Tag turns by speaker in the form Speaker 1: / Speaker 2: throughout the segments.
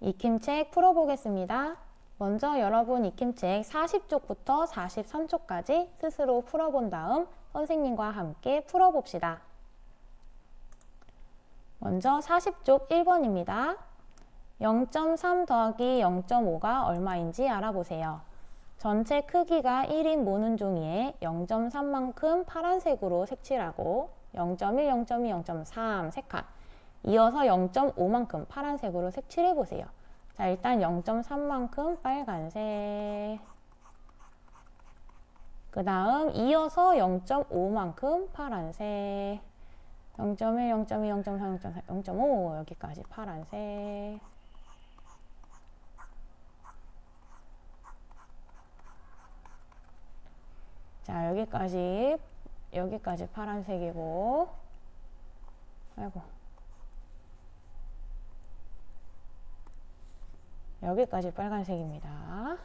Speaker 1: 익힘책 풀어보겠습니다. 먼저 여러분 익힘책 40쪽부터 43쪽까지 스스로 풀어본 다음 선생님과 함께 풀어봅시다. 먼저 40쪽 1번입니다. 0.3 더하기 0.5가 얼마인지 알아보세요. 전체 크기가 1인 모는 종이에 0.3만큼 파란색으로 색칠하고 0.1, 0.2, 0.3 색칸 이어서 0.5만큼 파란색으로 색칠해 보세요. 자, 일단 0.3만큼 빨간색. 그 다음 이어서 0.5만큼 파란색. 0.1, 0.2, 0.3, 0.4, 0.5 여기까지 파란색. 자, 여기까지 여기까지 파란색이고 아이고 여기까지 빨간색입니다.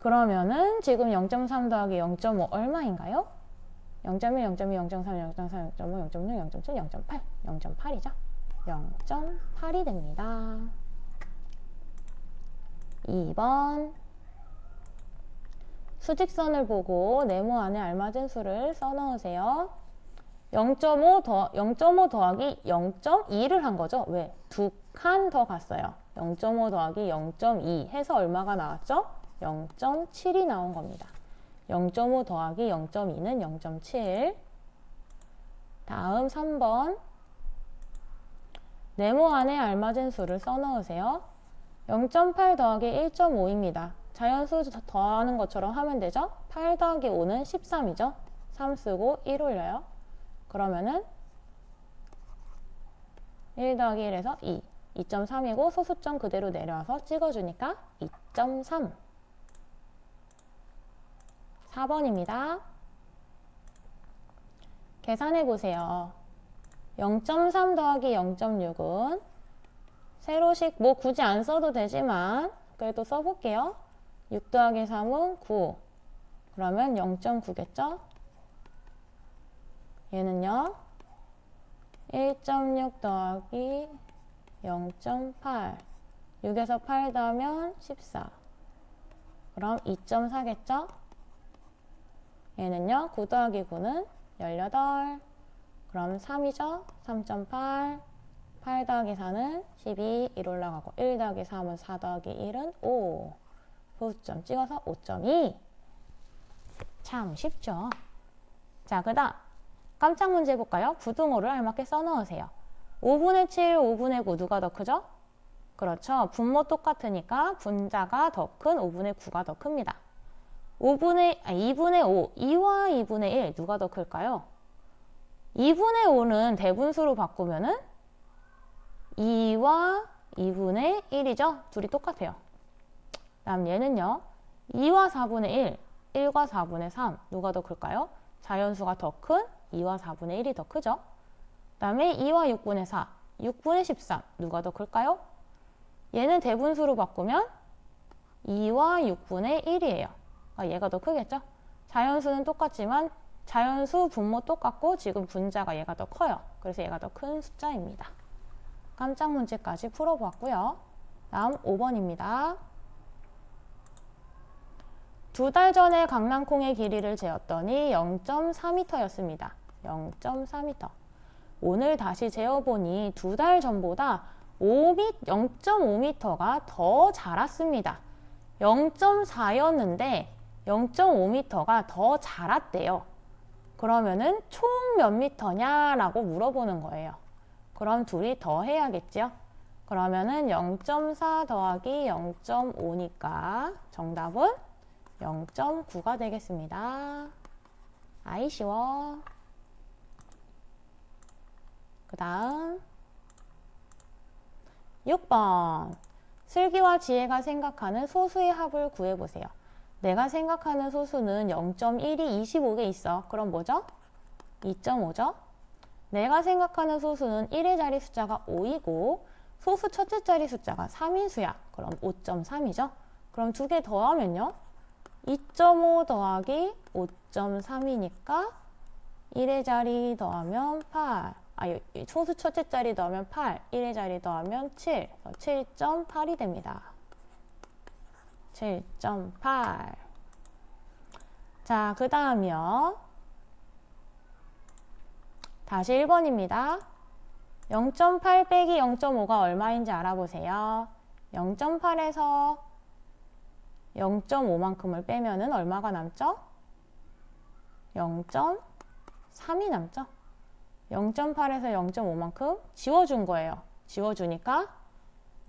Speaker 1: 그러면은 지금 0.3 더하기 0.5 얼마인가요? 0.1, 0.2, 0.3, 0.4, 0.5, 0.6, 0.7, 0.8, 0.8이죠? 0.8이 됩니다. 2번 수직선을 보고 네모 안에 알맞은 수를 써넣으세요. 0.5 더, 0.5 더하기 0.2를 한 거죠. 왜? 두 칸 더 갔어요. 0.5 더하기 0.2 해서 얼마가 나왔죠? 0.7이 나온 겁니다. 0.5 더하기 0.2는 0.7. 다음 3번. 네모 안에 알맞은 수를 써넣으세요. 0.8 더하기 1.5입니다. 자연수 더하는 것처럼 하면 되죠? 8 더하기 5는 13이죠? 3 쓰고 1 올려요. 그러면은 1 더하기 1에서 2. 2.3이고 소수점 그대로 내려와서 찍어주니까 2.3. 4번입니다. 계산해 보세요. 0.3 더하기 0.6은 세로식 뭐 굳이 안 써도 되지만 그래도 써볼게요. 6 더하기 3은 9. 그러면 0.9겠죠? 얘는요. 1.6 더하기 0.8. 6에서 8 더하면 14. 그럼 2.4겠죠? 얘는요. 9 더하기 9는 18. 그럼 3이죠? 3.8. 8 더하기 4는 12. 1 올라가고 1 더하기 3은 4 더하기 1은 5. 소수점 찍어서 5.2. 참 쉽죠? 자, 그 다음 깜짝 문제 볼까요? 부등호를 알맞게 써넣으세요. 5분의 7, 5분의 9 누가 더 크죠? 그렇죠. 분모 똑같으니까 분자가 더 큰 5분의 9가 더 큽니다. 5분의, 아, 2분의 5, 2와 2분의 1 누가 더 클까요? 2분의 5는 대분수로 바꾸면은 2와 2분의 1이죠? 둘이 똑같아요. 다음 얘는요. 2와 4분의 1, 1과 4분의 3 누가 더 클까요? 자연수가 더 큰 2와 4분의 1이 더 크죠? 그 다음에 2와 6분의 4, 6분의 13 누가 더 클까요? 얘는 대분수로 바꾸면 2와 6분의 1이에요. 아, 얘가 더 크겠죠? 자연수는 똑같지만 자연수 분모 똑같고 지금 분자가 얘가 더 커요. 그래서 얘가 더 큰 숫자입니다. 깜짝 문제까지 풀어보았고요. 다음 5번입니다. 두 달 전에 강낭콩의 길이를 재었더니 0.4m였습니다. 0.4m. 오늘 다시 재어보니 두 달 전보다 5m, 0.5m가 더 자랐습니다. 0.4였는데 0.5m가 더 자랐대요. 그러면은 총 몇 미터냐라고 물어보는 거예요. 그럼 둘이 더 해야겠죠? 그러면은 0.4 더하기 0.5니까 정답은 0.9가 되겠습니다. 아이 쉬워. 그 다음 6번 슬기와 지혜가 생각하는 소수의 합을 구해보세요. 내가 생각하는 소수는 0.1이 25개 있어. 그럼 뭐죠? 2.5죠? 내가 생각하는 소수는 1의 자리 숫자가 5이고 소수 첫째 자리 숫자가 3인 수야. 그럼 5.3이죠? 그럼 두 개 더하면요? 2.5 더하기 5.3이니까 1의 자리 더하면 8. 아, 소수 첫째 자리 넣으면 8, 1의 자리 더하면 7. 7.8이 됩니다. 7.8. 자, 그 다음이요. 다시 1번입니다. 0.8 빼기 0.5가 얼마인지 알아보세요. 0.8에서 0.5만큼을 빼면은 얼마가 남죠? 0.3이 남죠? 0.8에서 0.5만큼 지워준 거예요. 지워주니까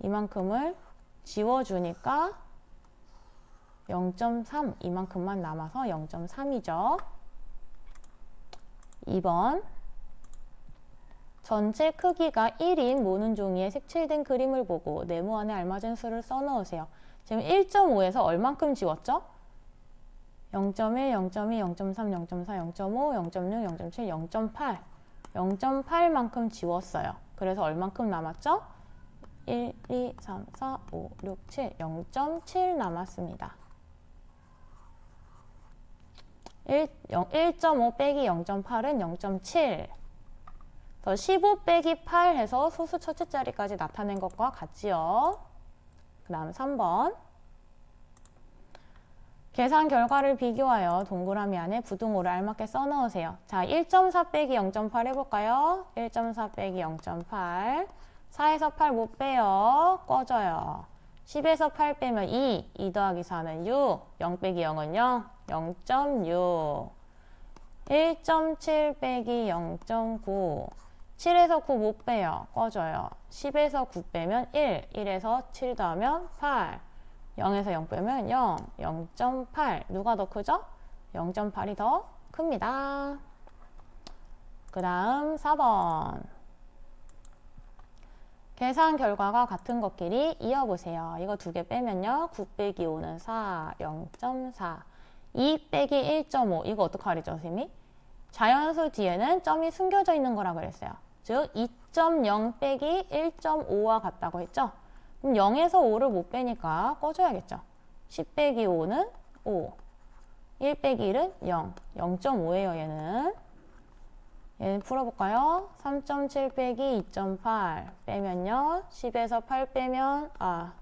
Speaker 1: 이만큼을 지워주니까 0.3 이만큼만 남아서 0.3이죠. 2번 전체 크기가 1인 모는 종이에 색칠된 그림을 보고 네모 안에 알맞은 수를 써넣으세요. 지금 1.5에서 얼만큼 지웠죠? 0.1, 0.2, 0.3, 0.4, 0.5, 0.6, 0.7, 0.8 0.8만큼 지웠어요. 그래서 얼만큼 남았죠? 1, 2, 3, 4, 5, 6, 7 0.7 남았습니다. 1, 1.5 빼기 0.8은 0.7더15 빼기 8 해서 소수 첫째 자리까지 나타낸 것과 같지요. 그 다음 3번 계산 결과를 비교하여 동그라미 안에 부등호를 알맞게 써넣으세요. 자, 1.4 빼기 0.8 해볼까요? 1.4 빼기 0.8 4에서 8 못 빼요. 꺼져요. 10에서 8 빼면 2, 2 더하기 4는 6, 0 빼기 0은 0, 0.6 1.7 빼기 0.9 7에서 9 못 빼요. 꺼져요. 10에서 9 빼면 1, 1에서 7 더하면 8 0에서 0 빼면 0, 0.8 누가 더 크죠? 0.8이 더 큽니다. 그 다음 4번 계산 결과가 같은 것끼리 이어보세요. 이거 두 개 빼면요. 9 빼기 5는 4, 0.4 2 빼기 1.5 이거 어떡하리죠 선생님이? 자연수 뒤에는 점이 숨겨져 있는 거라 그랬어요. 즉 2.0 빼기 1.5와 같다고 했죠. 그럼 0에서 5를 못 빼니까 꺼줘야겠죠. 10 빼기 5는 5 1 빼기 1은 0 0.5예요 얘는 얘는 풀어볼까요? 3.7 빼기 2.8 빼면요 10에서 8 빼면 아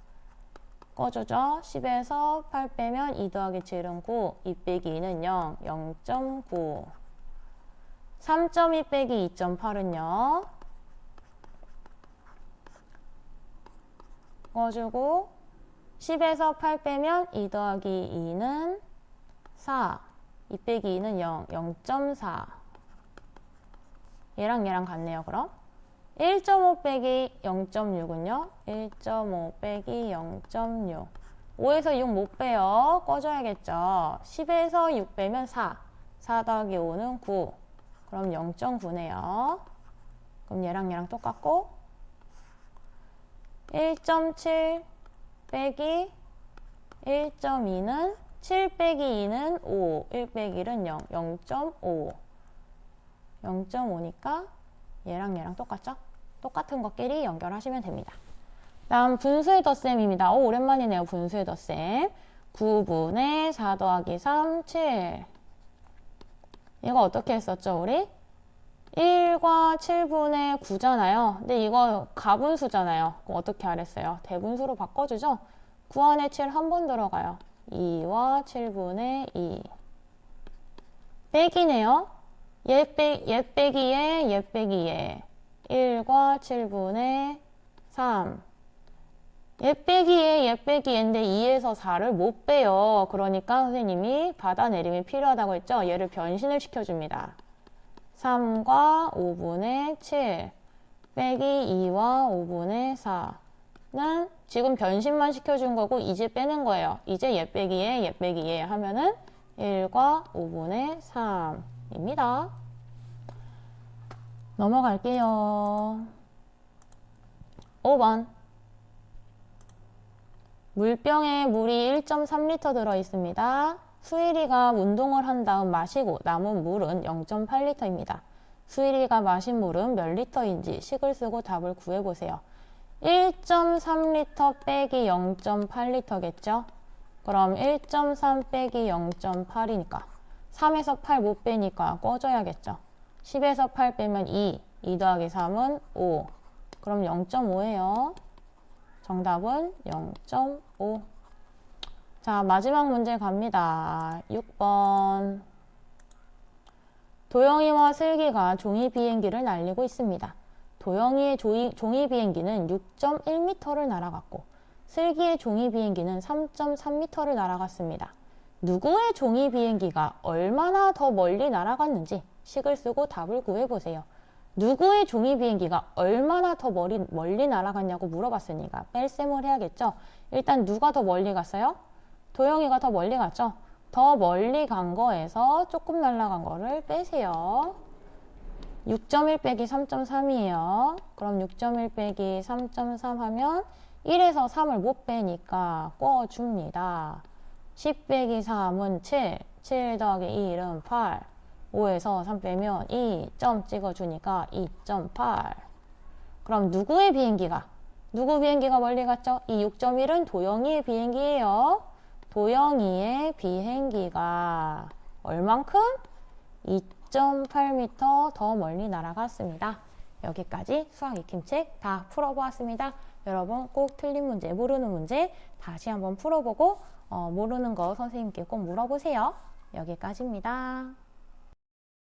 Speaker 1: 꺼주죠. 10에서 8 빼면 2 더하기 7은 9, 2 빼기 2는 0, 0.9. 3.2 빼기 2.8은요. 꺼주고 10에서 8 빼면 2 더하기 2는 4, 2 빼기 2는 0, 0.4. 얘랑 얘랑 같네요, 그럼. 1.5 빼기 0.6은요? 1.5 빼기 0.6 5에서 6 못 빼요. 꺼줘야겠죠. 10에서 6 빼면 4 4 더하기 5는 9 그럼 0.9네요. 그럼 얘랑 얘랑 똑같고 1.7 빼기 1.2는 7 빼기 2는 5 1 빼기 1은 0 0.5 0.5니까 얘랑 얘랑 똑같죠? 똑같은 것끼리 연결하시면 됩니다. 다음 분수의 덧셈입니다. 오, 오랜만이네요. 분수의 덧셈. 9분의 4 더하기 3, 7. 이거 어떻게 했었죠, 우리? 1과 7분의 9잖아요. 근데 이거 가분수잖아요. 그럼 어떻게 하랬어요? 대분수로 바꿔주죠? 9 안에 7 한 번 들어가요. 2와 7분의 2. 빼기네요. 얘, 빼, 얘 빼기 얘, 얘 빼기 얘. 1과 7분의 3. 얘 빼기 얘, 얘 빼기 얘인데 2에서 4를 못 빼요. 그러니까 선생님이 받아내림이 필요하다고 했죠. 얘를 변신을 시켜줍니다. 3과 5분의 7 빼기 2와 5분의 4는 지금 변신만 시켜준 거고 이제 빼는 거예요. 이제 얘 빼기 얘, 얘 빼기 얘 하면은 1과 5분의 3입니다. 넘어갈게요. 5번. 물병에 물이 1.3리터 들어 있습니다. 수일이가 운동을 한 다음 마시고 남은 물은 0.8리터입니다. 수일이가 마신 물은 몇 리터인지 식을 쓰고 답을 구해보세요. 1.3리터 빼기 0.8리터겠죠? 그럼 1.3 빼기 0.8이니까 3에서 8 못 빼니까 꺼져야겠죠. 10에서 8 빼면 2, 2 더하기 3은 5. 그럼 0.5예요. 정답은 0.5. 자, 마지막 문제 갑니다. 6번. 도영이와 슬기가 종이 비행기를 날리고 있습니다. 도영이의 조이, 종이 비행기는 6.1m를 날아갔고 슬기의 종이 비행기는 3.3m를 날아갔습니다. 누구의 종이 비행기가 얼마나 더 멀리 날아갔는지 식을 쓰고 답을 구해보세요. 누구의 종이 비행기가 얼마나 더 멀리, 멀리 날아갔냐고 물어봤으니까 뺄셈을 해야겠죠. 일단 누가 더 멀리 갔어요? 도영이가 더 멀리 갔죠. 더 멀리 간 거에서 조금 날아간 거를 빼세요. 6.1 빼기 3.3이에요. 그럼 6.1 빼기 3.3 하면 1에서 3을 못 빼니까 꿔줍니다. 10 빼기 3은 7, 7 더하기 1은 8, 5에서 3 빼면 2, 점 찍어주니까 2.8. 그럼 누구의 비행기가? 누구 비행기가 멀리 갔죠? 이 6.1은 도영이의 비행기예요. 도영이의 비행기가 얼만큼? 2.8m 더 멀리 날아갔습니다. 여기까지 수학 익힘책 다 풀어보았습니다. 여러분 꼭 틀린 문제, 모르는 문제 다시 한번 풀어보고 어, 모르는 거 선생님께 꼭 물어보세요. 여기까지입니다.